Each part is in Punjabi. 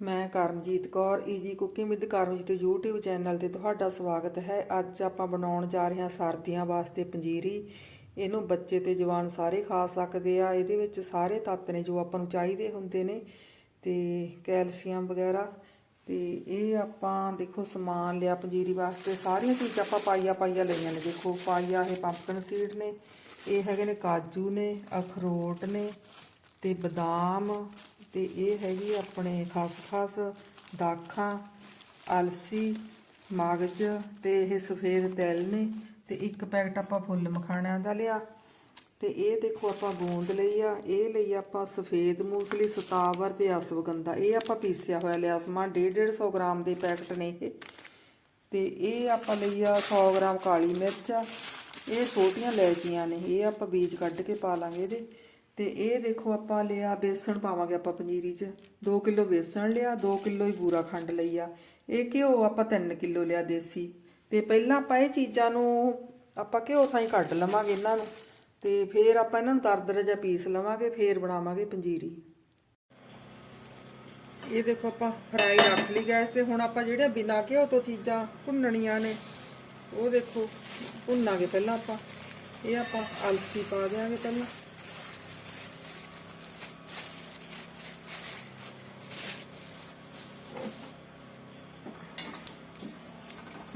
ਮੈਂ Karamjit Kaur, easy cooking with Karamjit YouTube channel ਤੇ ਤੁਹਾਡਾ ਸਵਾਗਤ ਹੈ। ਅੱਜ ਆਪਾਂ ਬਣਾਉਣ ਜਾ ਰਹੇ ਹਾਂ ਸਰਦੀਆਂ ਵਾਸਤੇ ਪੰਜੀਰੀ। ਇਹਨੂੰ ਬੱਚੇ ਤੇ ਜਵਾਨ ਸਾਰੇ ਖਾ ਸਕਦੇ ਆ। ਇਹਦੇ ਵਿੱਚ ਸਾਰੇ ਤੱਤ ਨੇ ਜੋ ਆਪਾਂ ਨੂੰ ਚਾਹੀਦੇ ਹੁੰਦੇ ਨੇ ਤੇ ਕੈਲਸ਼ੀਅਮ ਵਗੈਰਾ। ਤੇ ਇਹ ਆਪਾਂ ਦੇਖੋ ਸਮਾਨ ਲਿਆ ਪੰਜੀਰੀ ਵਾਸਤੇ। ਸਾਰੀਆਂ ਚੀਜ਼ਾਂ ਆਪਾਂ ਪਾਈਆ ਪਾਈਆ ਲਈਆਂ ਨੇ। ਦੇਖੋ ਪਾਈਆ ਇਹ ਪੰਪਕਨ ਸੀਡ ਨੇ, ਇਹ ਹੈਗੇ ਨੇ ਕਾਜੂ ਨੇ, ਅਖਰੋਟ ਨੇ ਤੇ ਬਦਾਮ ਤੇ ਇਹ ਹੈਗੀ ਆਪਣੇ ਖਸਖਸ ਦਾਖਾਂ, ਅਲਸੀ, ਮਗਜ ਤੇ ਇਹ ਸਫੇਦ ਤਿਲ ਨੇ ਤੇ ਇੱਕ ਪੈਕਟ ਆਪਾਂ ਫੁੱਲ ਮਖਾਣਿਆਂ ਦਾ ਲਿਆ। ਤੇ ਇਹ ਦੇਖੋ ਆਪਾਂ ਗੂੰਦ ਲਈ ਆ, ਇਹ ਲਈ ਆਪਾਂ ਸਫੇਦ ਮੂਸਲੀ ਸਤਾਵਰ ਤੇ ਅਸਵਗੰਧਾ, ਇਹ ਆਪਾਂ ਪੀਸਿਆ ਹੋਇਆ ਲਿਆ ਸਮਾਨ 150 ਗ੍ਰਾਮ ਦੇ ਪੈਕਟ ਨੇ ਇਹ। ਤੇ ਇਹ ਆਪਾਂ ਲਈ ਆ 100 ਗ੍ਰਾਮ ਕਾਲੀ ਮਿਰਚ ਇਹ ਛੋਟੀਆਂ ਲੈਚੀਆਂ ਨੇ, ਇਹ ਆਪਾਂ ਬੀਜ ਕੱਢ ਕੇ ਪਾ ਲਾਂਗੇ ਇਹਦੇ। ਤੇ ਇਹ ਦੇਖੋ ਆਪਾਂ ਲਿਆ ਬੇਸਣ ਪਾਵਾਂਗੇ ਆਪਾਂ ਪੰਜੀਰੀ 'ਚ। 2 ਕਿਲੋ ਬੇਸਣ ਲਿਆ 2 ਕਿਲੋ ਹੀ ਬੂਰਾ ਖੰਡ ਲਈ ਆ। ਇਹ ਘਿਓ ਆਪਾਂ 3 ਕਿਲੋ ਲਿਆ ਦੇਸੀ। ਤੇ ਪਹਿਲਾਂ ਆਪਾਂ ਇਹ ਚੀਜ਼ਾਂ ਨੂੰ ਆਪਾਂ ਘਿਓ ਥਾਂ ਹੀ ਕੱਢ ਲਵਾਂਗੇ ਇਹਨਾਂ ਨੂੰ ਤੇ ਫਿਰ ਆਪਾਂ ਇਹਨਾਂ ਨੂੰ ਦਰਦਰਾ ਜਿਹਾ ਪੀਸ ਲਵਾਂਗੇ, ਫਿਰ ਬਣਾਵਾਂਗੇ ਪੰਜੀਰੀ। ਇਹ ਦੇਖੋ ਆਪਾਂ ਫਰਾਈ ਰੱਖ ਲਈ ਗੈਸ ਤੇ। ਹੁਣ ਆਪਾਂ ਜਿਹੜੀਆਂ ਬਿਨਾ ਘਿਓ ਤੋਂ ਚੀਜ਼ਾਂ ਭੁੰਨਣੀਆਂ ਨੇ, ਉਹ ਦੇਖੋ ਭੁੰਨਾਂਗੇ ਪਹਿਲਾਂ ਆਪਾਂ। ਇਹ ਆਪਾਂ ਅਲਸੀ ਪਾ ਦਿਆਂਗੇ ਪਹਿਲਾਂ।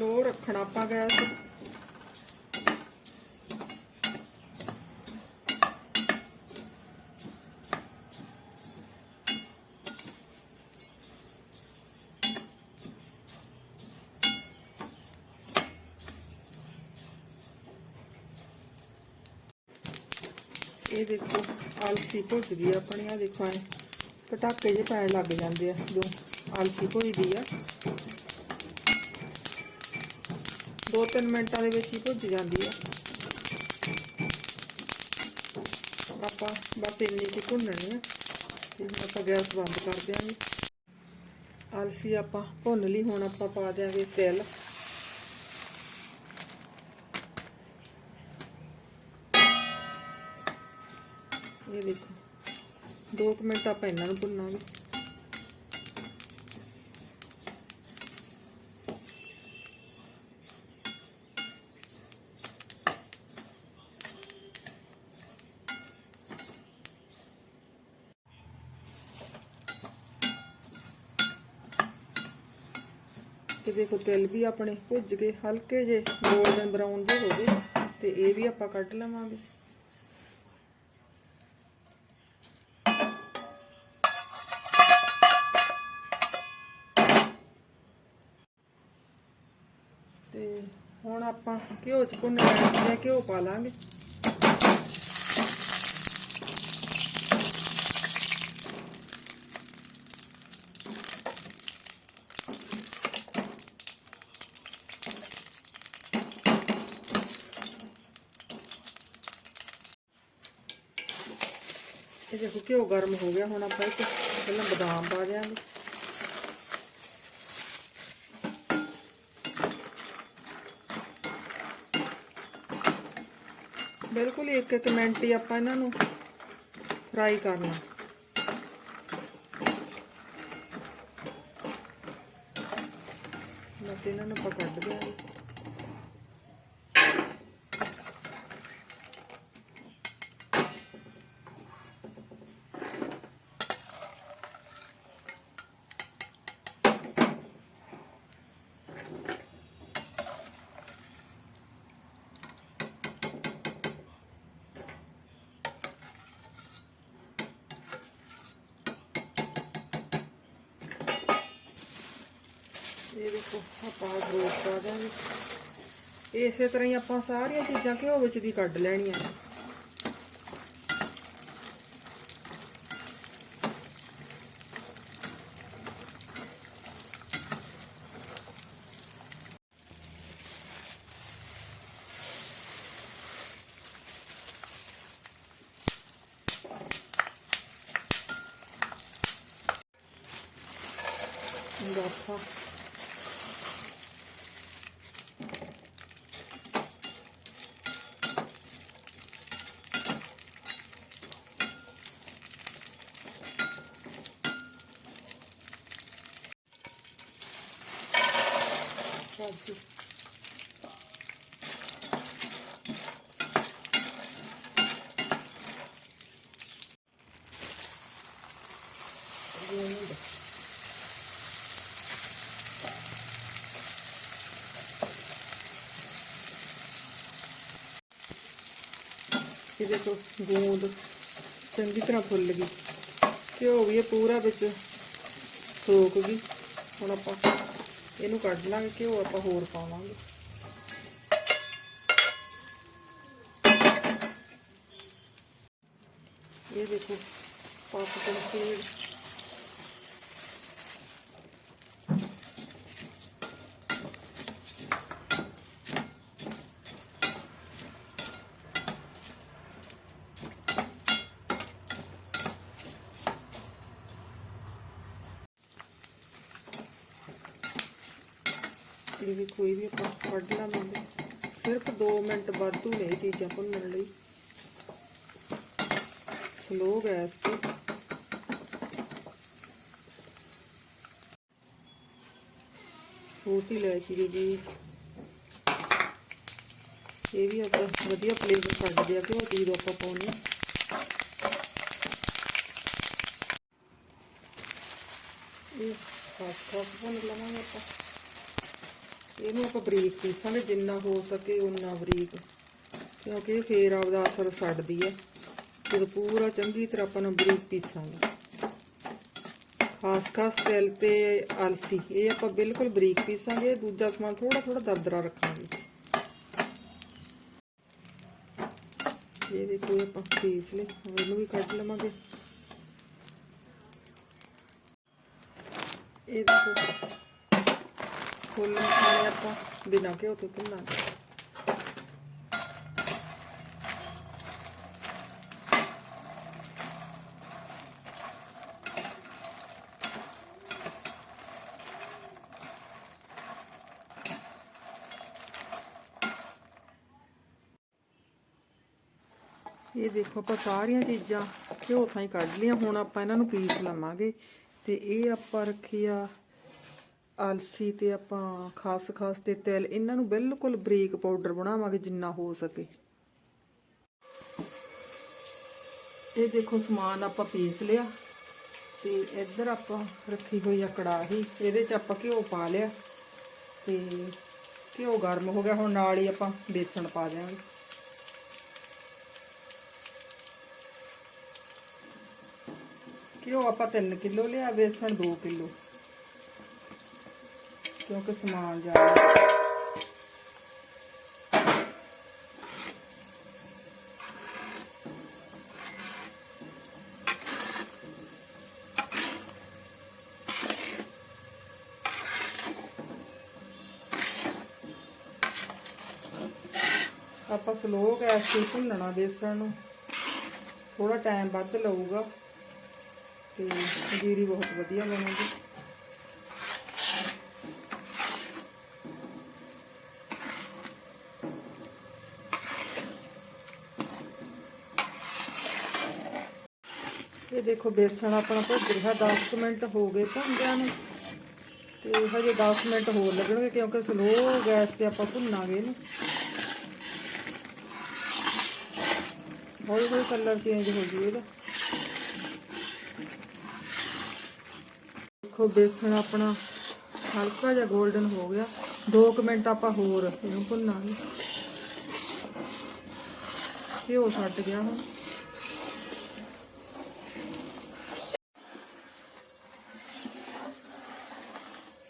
ਸਲੋ ਰੱਖਣਾ ਆਪਾਂ ਗੈਸ। ਇਹ ਦੇਖੋ, ਆਲਸੀ ਭੁੱਜ ਗਈ ਆਪਣੀ ਆ ਦੇਖੋ ਐ। ਪਟਾਕੇ ਜੇ ਪੈਣ ਲੱਗ ਜਾਂਦੇ ਆ ਜੋ ਆਲਸੀ ਭੁੱਜਦੀ ਆ। ਦੋ ਤਿੰਨ ਮਿੰਟਾਂ ਦੇ ਵਿੱਚ ਹੀ ਭੁੱਜ ਜਾਂਦੀ ਹੈ ਆਪਾਂ ਬਸ ਇੰਨੀ ਕੁ ਭੁੰਨਣੀ ਆ। ਤੇ ਆਪਾਂ ਗੈਸ ਬੰਦ ਕਰ ਦਿਆਂਗੇ। ਆਲਸੀ ਆਪਾਂ ਭੁੰਨ ਲਈ, ਹੁਣ ਆਪਾਂ ਪਾ ਦਿਆਂਗੇ ਤਿਲ। ਇਹ ਦੇਖੋ 2 ਮਿੰਟ ਆਪਾਂ ਇਹਨਾਂ ਨੂੰ ਭੁੰਨਾਂਗੇ। ਤੇ ਦੇਖੋ ਤਿਲ ਵੀ ਆਪਣੇ ਭੁੱਜ ਗਏ, ਹਲਕੇ ਜੇ ਗੋਲਡਨ ਬਰਾਊਨ ਜੇ ਹੋ ਗਏ, ਤੇ ਇਹ ਵੀ ਆਪਾਂ ਕੱਢ ਲਵਾਂਗੇ। ਤੇ ਹੁਣ ਆਪਾਂ ਘਿਓ ਚ ਭੁੰਨਣਾ ਹੈ ਘਿਓ ਪਾ ਲਾਂਗੇ। ਇਹ ਦੇਖੋ ਘਿਓ ਗਰਮ ਹੋ ਗਿਆ, ਹੁਣ ਆਪਾਂ ਇਹ ਪਹਿਲਾਂ ਬਦਾਮ ਪਾ ਦਿਆਂਗੇ। ਬਿਲਕੁਲ ਹੀ ਇੱਕ ਇੱਕ ਮਿੰਟ ਹੀ ਆਪਾਂ ਇਹਨਾਂ ਨੂੰ ਫਰਾਈ ਕਰਨਾ। ਬਸ ਇਹਨਾਂ ਨੂੰ ਆਪਾਂ ਕੱਢ ਦਿਆਂਗੇ। ਆਪਾਂ ਅਖਰੋਟ ਪਾ ਦਾਂਗੇ ਇਸੇ ਤਰ੍ਹਾਂ ਹੀ ਆਪਾਂ ਸਾਰੀਆਂ ਚੀਜ਼ਾਂ ਘਿਓ ਵਿੱਚ ਦੀ ਕੱਢ ਲੈਣੀਆਂ। ਗਾਫਾ ਕਾਜੂ ਗੂੰਦ ਇਹ ਦੇਖੋ ਗੂੰਦ ਚੰਗੀ ਤਰ੍ਹਾਂ ਫੁੱਲ ਗਈ। ਘਿਓ ਵੀ ਇਹ ਪੂਰਾ ਵਿੱਚ ਸੋਕ ਗਈ। ਹੁਣ ਆਪਾਂ ਇਹਨੂੰ ਕੱਢ ਲਾਂਗੇ, ਘਿਓ ਆਪਾਂ ਹੋਰ ਪਾਵਾਂਗੇ ਇਹ ਦੇਖੋ ਪਾਪਕੌਰਨ ਸੀਡ ਇਹ ਵੀ ਕੋਈ ਵੀ ਆਪਾਂ ਕੱਢ ਲਾਂਗੇ ਸਿਰਫ 2 ਮਿੰਟ ਵਾਧੂ ਨੇ ਚੀਜ਼ਾਂ ਭੁੰਨਣ ਲਈ। ਸਲੋ ਗੈਸ ਤੇ। ਛੋਟੀ ਇਲਾਇਚੀ ਦੀ ਬੀਜ ਇਹ ਵੀ ਆਪਾਂ ਵਧੀਆ ਫਲੇਵਰ ਛੱਡਦੇ ਆ ਕਿ ਉਹ ਚੀਜ਼ ਆਪਾਂ ਪਾਉਣੀ ਇਹ ਖਾਸ ਖਾਸ ਭੁੰਨ ਲਵਾਂਗੇ ਆਪਾਂ। ਇਹਨੂੰ ਆਪਾਂ ਬਰੀਕ ਪੀਸਾਂਗੇ ਜਿੰਨਾ ਹੋ ਸਕੇ ਉਨਾ ਬਰੀਕ, ਕਿਉਂਕਿ ਇਹ ਫੇਰ ਆਪਦਾ ਅਸਰ ਛੱਡਦੀ ਹੈ। ਜਦੋਂ ਪੂਰਾ ਚੰਗੀ ਤਰ੍ਹਾਂ ਆਪਾਂ ਨੂੰ ਬਰੀਕ ਪੀਸਾਂਗੇ। ਖਾਸ ਖਾਸ ਤਿਲ ਤੇ ਅਲਸੀ, ਇਹ ਆਪਾਂ ਬਿਲਕੁਲ ਬਰੀਕ ਪੀਸਾਂਗੇ, ਦੂਜਾ ਸਮਾਨ ਥੋੜਾ ਥੋੜਾ ਦਰਦਰਾ ਰੱਖਾਂਗੇ। ਇਹ ਦੇਖੋ ਆਪਾਂ ਪੀਸ ਲਏ ਇਹਨੂੰ ਵੀ ਕੱਢ ਲਵਾਂਗੇ। ਇਹ ਦੇਖੋ ਫੁੱਲ ਮਸਾਲੇ ਆਪਾਂ ਬਿਨਾਂ ਘਿਓ ਤੋਂ ਭੁੰਨਾਂਗੇ ਇਹ ਦੇਖੋ ਆਪਾਂ ਸਾਰੀਆਂ ਚੀਜ਼ਾਂ ਘਿਓ ਥਾਂ ਹੀ ਕੱਢ ਲਈਆਂ, ਹੁਣ ਆਪਾਂ ਇਹਨਾਂ ਨੂੰ ਪੀਸ ਲਵਾਂਗੇ ਤੇ ਇਹ ਆਪਾਂ ਰੱਖੀ ਆ ਆਲਸੀ ਤੇ ਆਪਾਂ ਖਾਸ ਖਾਸ ਤੇ ਤਿਲ, ਇਹਨਾਂ ਨੂੰ ਬਿਲਕੁਲ ਬਰੀਕ ਪਾਊਡਰ ਬਣਾਵਾਂਗੇ ਜਿੰਨਾ ਹੋ ਸਕੇ। ਇਹ ਦੇਖੋ ਸਮਾਨ ਆਪਾਂ ਪੀਸ ਲਿਆ ਤੇ ਇੱਧਰ ਆਪਾਂ ਰੱਖੀ ਹੋਈ ਆ ਕੜਾਹੀ, ਇਹਦੇ 'ਚ ਆਪਾਂ ਘਿਓ ਪਾ ਲਿਆ ਤੇ ਘਿਓ ਗਰਮ ਹੋ ਗਿਆ, ਹੁਣ ਨਾਲ ਹੀ ਆਪਾਂ ਬੇਸਣ ਪਾ ਦਿਆਂਗੇ। ਘਿਓ ਆਪਾਂ 3 ਕਿਲੋ ਲਿਆ, ਬੇਸਣ 2 ਕਿਲੋ। ਕਿਉਂਕਿ ਸਮਾਨ ਜ਼ਿਆਦਾ ਆਪਾਂ ਸਲੋ ਗੈਸ ਤੇ ਭੁੰਨਣਾ ਬੇਸਣ ਨੂੰ। ਥੋੜਾ ਟਾਈਮ ਵੱਧ ਲਊਗਾ ਤੇ ਜੀਰੀ ਬਹੁਤ ਵਧੀਆ ਬਣੂਗੀ। ਇਹ ਦੇਖੋ ਬੇਸਣ ਆਪਣਾ ਭੁੱਜ ਰਿਹਾ 10 ਮਿੰਟ ਹੋ ਗਏ ਭੁੰਨਦਿਆਂ ਨੂੰ। ਤੇ ਹਜੇ 10 ਮਿੰਟ ਹੋਰ ਲੱਗਣਗੇ ਕਿਉਂਕਿ ਸਲੋ ਗੈਸ ਤੇ ਆਪਾਂ ਭੁੰਨਾਂਗੇ ਇਹਨੂੰ। ਹੌਲੀ ਹੌਲੀ ਕਲਰ ਚੇਂਜ ਹੋ ਜੂ ਇਹਦਾ। ਦੇਖੋ ਬੇਸਣ ਆਪਣਾ ਹਲਕਾ ਜਿਹਾ 골ਡਨ ਹੋ ਗਿਆ। 2 ਮਿੰਟ ਆਪਾਂ ਹੋਰ ਇਹਨੂੰ ਭੁੰਨਾਂਗੇ। ਘਿਓ ਛੱਡ ਗਿਆ ਹੁਣ।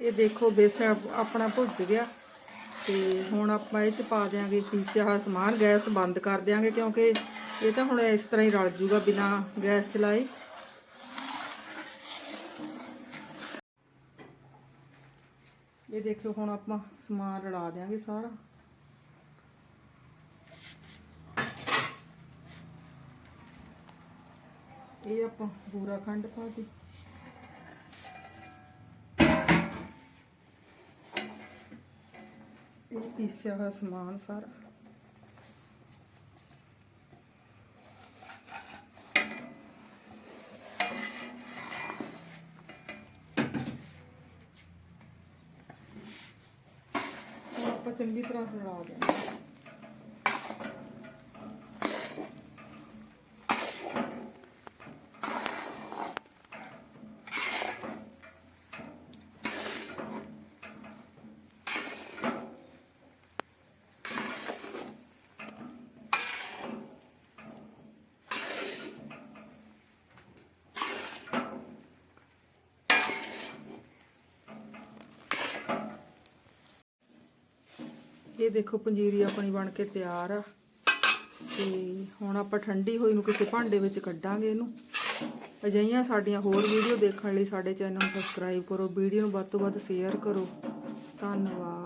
ਇਹ ਦੇਖੋ ਬੇਸਣ ਆਪਣਾ ਭੁੱਜ ਗਿਆ ਤੇ ਹੁਣ ਆਪਾਂ ਇਹ ਚ ਪਾ ਦਿਆਂਗੇ ਪੀਸਿਆ ਹੋਇਆ ਸਮਾਨ, ਗੈਸ ਬੰਦ ਕਰ ਦਿਆਂਗੇ ਕਿਉਂਕਿ ਇਹ ਤਾਂ ਹੁਣ ਇਸ ਤਰ੍ਹਾਂ ਹੀ ਰਲ ਜੂਗਾ ਬਿਨਾ ਗੈਸ ਚਲਾਏ। ਇਹ ਦੇਖਿਓ ਹੁਣ ਆਪਾਂ ਸਮਾਨ ਰਲਾ ਦਿਆਂਗੇ ਸਾਰਾ। ਇਹ ਆਪਾਂ ਬੂਰਾ ਖੰਡ ਪਾ ਦੀ ਪੀਸਿਆ ਹੋਇਆ ਸਮਾਨ ਸਾਰਾ ਚੰਗੀ ਤਰ੍ਹਾਂ ਰਲਾ ਦੇਣਾ ਇਹ ਦੇਖੋ ਪੰਜੀਰੀ ਆਪਣੀ ਬਣ ਕੇ ਤਿਆਰ ਆ। ਤੇ ਹੁਣ ਆਪਾਂ ਠੰਡੀ ਹੋਈ ਨੂੰ ਕਿਸੇ ਭਾਂਡੇ ਵਿੱਚ ਕੱਢਾਂਗੇ ਇਹਨੂੰ। ਅਜਿਹੀਆਂ ਸਾਡੀਆਂ ਹੋਰ ਵੀਡੀਓ ਦੇਖਣ ਲਈ ਸਾਡੇ ਚੈਨਲ ਨੂੰ ਸਬਸਕ੍ਰਾਈਬ ਕਰੋ। ਵੀਡੀਓ ਨੂੰ ਵੱਧ ਤੋਂ ਵੱਧ ਸ਼ੇਅਰ ਕਰੋ। ਧੰਨਵਾਦ।